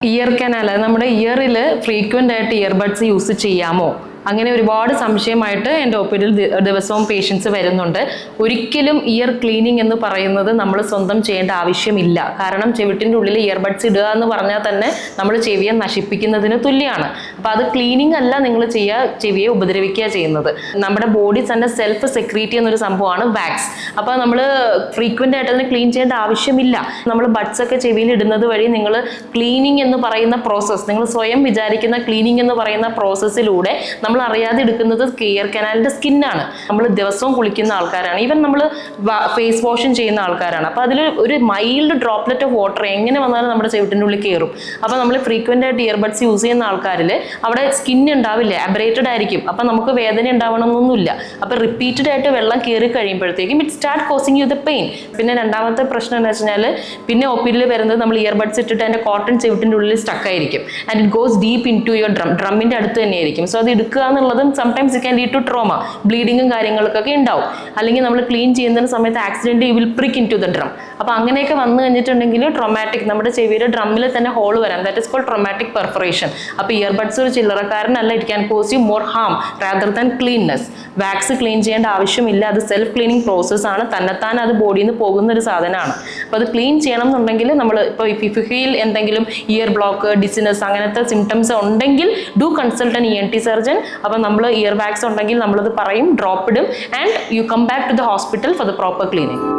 Year canal നമ്മുടെ ഇയറിൽ frequent ആയിട്ട് ഇയർബഡ്സ് യൂസ് ചെയ്യാമോ? അങ്ങനെ ഒരുപാട് സംശയമായിട്ട് എന്റെ ഒ പി ഡിയിൽ ദിവസവും പേഷ്യൻസ് വരുന്നുണ്ട്. ഒരിക്കലും ഇയർ ക്ലീനിങ് എന്ന് പറയുന്നത് നമ്മൾ സ്വന്തം ചെയ്യേണ്ട ആവശ്യമില്ല. കാരണം ചെവിട്ടിന്റെ ഉള്ളിൽ ഇയർബഡ്സ് ഇടുക എന്ന് പറഞ്ഞാൽ തന്നെ നമ്മൾ ചെവിയെ നശിപ്പിക്കുന്നതിന് തുല്യമാണ് അപ്പോൾ അത് ക്ലീനിങ് അല്ല നിങ്ങൾ ചെയ്യുക ചെവിയെ ഉപദ്രവിക്കുക ചെയ്യുന്നത്. നമ്മുടെ ബോഡി തന്നെ സെൽഫ് സെക്രീറ്റ് എന്നൊരു സംഭവമാണ് വാക്സ് അപ്പോൾ നമ്മൾ ഫ്രീക്വന്റ് ആയിട്ട് അതിനെ ക്ലീൻ ചെയ്യേണ്ട ആവശ്യമില്ല. നമ്മൾ ബഡ്സ് ഒക്കെ ചെവിയിൽ ഇടുന്നത് വഴി നിങ്ങൾ ക്ലീനിങ് എന്ന് പറയുന്ന പ്രോസസ്സ് നിങ്ങൾ സ്വയം വിചാരിക്കുന്ന ക്ലീനിങ് എന്ന് പറയുന്ന പ്രോസസ്സിലൂടെ നമ്മൾ അറിയാതെ എടുക്കുന്നത് കെയർ കനാലിന്റെ സ്കിന്നാണ് നമ്മൾ ദിവസവും കുളിക്കുന്ന ആൾക്കാരാണ്. ഈവൻ നമ്മൾ ഫേസ് വാഷും ചെയ്യുന്ന ആൾക്കാരാണ്. അപ്പോൾ അതിൽ ഒരു മൈൽഡ് ഡ്രോപ്ലെറ്റ് ഓഫ് വാട്ടർ എങ്ങനെ വന്നാലും നമ്മുടെ ചെവിട്ടിന്റെ ഉള്ളിൽ കയറും അപ്പോൾ നമ്മൾ ഫ്രീക്വന്റ് ആയിട്ട് ഇയർബഡ്സ് യൂസ് ചെയ്യുന്ന ആൾക്കാരിൽ അവിടെ സ്കിൻ ഉണ്ടാവില്ല. അബ്രേറ്റഡ് ആയിരിക്കും. അപ്പം നമുക്ക് വേദന ഉണ്ടാവണമെന്നൊന്നുമില്ല. അപ്പോൾ റിപ്പീറ്റഡ് ആയിട്ട് വെള്ളം കയറി കഴിയുമ്പോഴത്തേക്കും it start causing you the pain പിന്നെ രണ്ടാമത്തെ പ്രശ്നം എന്ന് വെച്ചാൽ പിന്നെ ഒപ്പിഡിൽ വരുന്നത് നമ്മൾ ഇയർബഡ്സ് ഇട്ടിട്ട് അതിന്റെ കോട്ടൺ ചെവിട്ടിന്റെ ഉള്ളിൽ സ്റ്റക്ക് ആയിരിക്കും. And it goes deep in to your drum ഡ്രമ്മിന്റെ അടുത്ത് തന്നെയായിരിക്കും. സോ അത് എടുക്കുക എന്നുള്ളതും sometimes it can lead to trauma ബ്ലീഡിങ്ങും കാര്യങ്ങൾക്കൊക്കെ ഉണ്ടാവും. അല്ലെങ്കിൽ നമ്മൾ ക്ലീൻ ചെയ്യുന്ന സമയത്ത് accident you will prick in to the drum അപ്പോൾ അങ്ങനെയൊക്കെ വന്നു കഴിഞ്ഞിട്ടുണ്ടെങ്കിൽ ട്രോമാറ്റിക് നമ്മുടെ ചെവിയുടെ ഡ്രമ്മിൽ തന്നെ ഹോൾ വരാം. That is call traumatic perforation അപ്പോൾ ഇയർബഡ്സ് ഒരു ചില്ലറക്കാരനല്ല it can cause you more harm rather than cleanness wax clean ചെയ്യേണ്ട ആവശ്യമില്ല. അത് സെൽഫ് ക്ലീനിങ് പ്രോസസ് ആണ്. തന്നെത്താൻ അത് ബോഡിയിൽ നിന്ന് പോകുന്ന ഒരു സാധനമാണ്. അപ്പോൾ അത് ക്ലീൻ ചെയ്യണം എന്നുണ്ടെങ്കിൽ നമ്മൾ ഇപ്പോൾ ഇഫ് ഫീൽ എന്തെങ്കിലും ഇയർ ബ്ലോക്ക് ഡിസിനസ് അങ്ങനത്തെ സിംറ്റംസ് ഉണ്ടെങ്കിൽ do consult E N T surgeon അപ്പോൾ നമ്മൾ ഇയർ ബാഗ്സ് ഉണ്ടെങ്കിൽ നമ്മളത് പറയും ഡ്രോപ്പ് ഇടും and you come back to the hospital for the proper cleaning